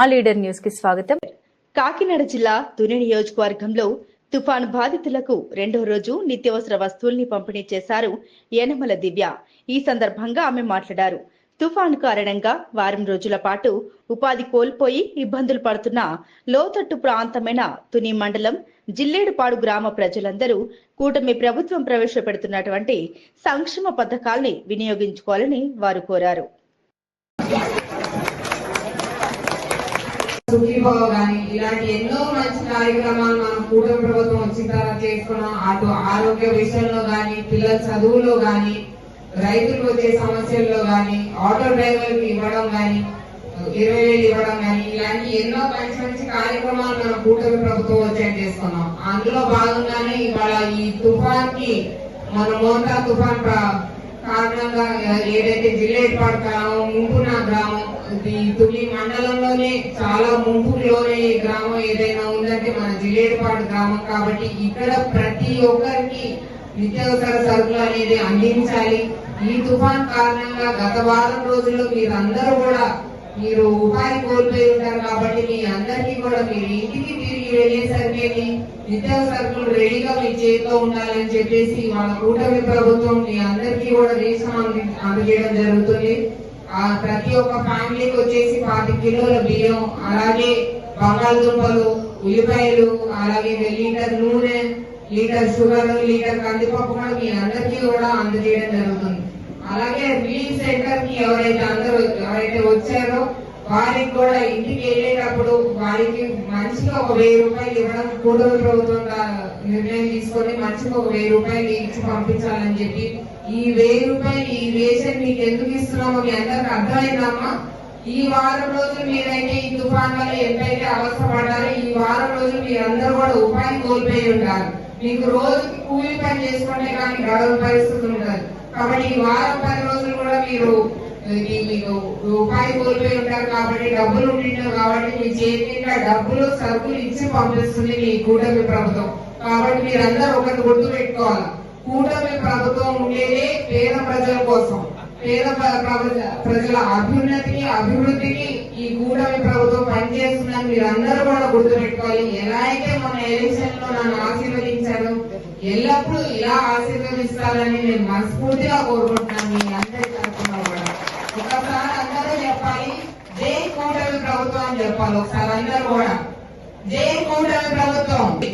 ఆ లీడర్ న్యూస్కి స్వాగతం. కాకినాడ జిల్లా తుని నియోజకవర్గంలో తుఫాను బాధితులకు రెండో రోజు నిత్యావసర వస్తువుల్ని పంపిణీ చేశారు యనమల దివ్య. ఈ సందర్భంగా ఆమె మాట్లాడారు. తుఫాను కారణంగా వారం రోజుల పాటు ఉపాధి కోల్పోయి ఇబ్బందులు పడుతున్న లోతట్టు ప్రాంతమైన తుని మండలం జిల్లేడుపాడు గ్రామ ప్రజలందరూ కూటమి ప్రభుత్వం ప్రవేశపెడుతున్నటువంటి సంక్షేమ పథకాల్ని వినియోగించుకోవాలని వారు కోరారు. సుఖీభావ కానీ ఇలాంటి ఎన్నో మంచి కార్యక్రమాలు మనం కూటమి ప్రభుత్వం వచ్చిన తర్వాత చేసుకున్నాం. అటు ఆరోగ్య విషయంలో కానీ పిల్లల చదువులో కానీ రైతులకు వచ్చే సమస్యల్లో కానీ ఆటో డ్రైవర్కి ఇవ్వడం కానీ ఇరవై వేలు ఇవ్వడం కానీ ఇలాంటి ఎన్నో మంచి మంచి కార్యక్రమాలు మనం కూటమి ప్రభుత్వం వచ్చాక చేసుకున్నాం. అందులో భాగంగానే ఇవాళ ఈ తుఫాన్కి మన మోంతా తుఫాన్ కారణంగా ఏదైతే జిల్లేపాడు గ్రామం ముంపునా గ్రామం తుని మండలంలోనే చాలా ముంపులోనే ఈ గ్రామం ఏదైనా ఉందంటే మన జిల్లేపాడు గ్రామం కాబట్టి ఇక్కడ ప్రతి ఒక్కరికి నిత్యావసర సరుకులు అనేది అందించాలి. ఈ తుఫాన్ కారణంగా గత వారం రోజుల్లో మీరందరూ కూడా మీరు ఉపాధి కోల్పోయి ఉంటారు కాబట్టి మీ అందరికీ కూడా మీరు ఇంటికి తిరిగి వెళ్ళేసరికి నిత్యావసరకులు రెడీగా మీ చేతిలో ఉండాలని చెప్పేసి మన కూటమి ప్రభుత్వం మీ అందరికీ కూడా రేషన్ అందజేయడం జరుగుతుంది. ప్రతి ఒక్క ఫ్యామిలీకి వచ్చేసి పాతి కిలోల బియ్యం అలాగే బంగాళదుంపలు ఉల్లిపాయలు అలాగే లీటర్ నూనె లీటర్ షుగర్ లీటర్ కందిపప్పు కూడా మీ అందరికీ కూడా అందజేయడం జరుగుతుంది. అలాగే రిలీఫ్ సెంటర్కి ఎవరైతే అందరూ ఎవరైతే వచ్చారో వారికి కూడా ఇంటికి వెళ్ళేటప్పుడు వారికి మనిషికి ఒక వెయ్యి రూపాయలు ఇవ్వడం కూటమి ప్రభుత్వం నిర్ణయం తీసుకొని మనిషికి ఒక వెయ్యి రూపాయలు ఇచ్చి పంపించాలని చెప్పి ఈ వెయ్యి రూపాయలు ఈ రేషన్ మీకు ఎందుకు ఇస్తున్నామో మీ అందరికి అర్థమైందమ్మా? ఈ వారం రోజులు మీరైతే ఈ తుఫాన్ వల్ల ఎంతైతే అవసరపడ్డారో ఈ వారం రోజులు మీరందరూ కూడా ఉపాధి కోల్పోయి ఉంటారు. మీకు రోజుకి కూలి పని చేసుకుంటే కానీ గడవ పరిస్థితి ఉండదు. కాబట్టి ఈ వారం పది రోజులు కూడా మీరు ఇది మీకు కోల్పోయి ఉంటారు కాబట్టి డబ్బులు ఉంటున్నారు కాబట్టి మీ చేతి డబ్బులు సరుకులు ఇచ్చి పంపిస్తుంది మీ కూటమి ప్రభుత్వం. కాబట్టి మీరందరూ ఒకటి గుర్తు పెట్టుకోవాలి. కూటమి ప్రభుత్వం ఉండేదే పేద ప్రజల కోసం. పేద ప్రజ- ప్రజల అభ్యున్నతికి అభివృద్ధికి ఈ కూటమి ప్రభుత్వం పనిచేస్తుందని మీరందరూ కూడా గుర్తు పెట్టుకోవాలి. ఎలా అయితే మన ఎలక్షన్లో నన్ను ఆశీర్వదించారు ఎల్లప్పుడూ ఇలా ఆశీర్వదిస్తారని నేను మనస్ఫూర్తిగా కోరుకుంటున్నాను మీ అందరి తరఫున కూడా. ఒకసారి అందరూ చెప్పాలి. జై కూటమి ప్రభుత్వం అని చెప్పాలి ఒకసారి అందరూ కూడా. జై కూటమి ప్రభుత్వం.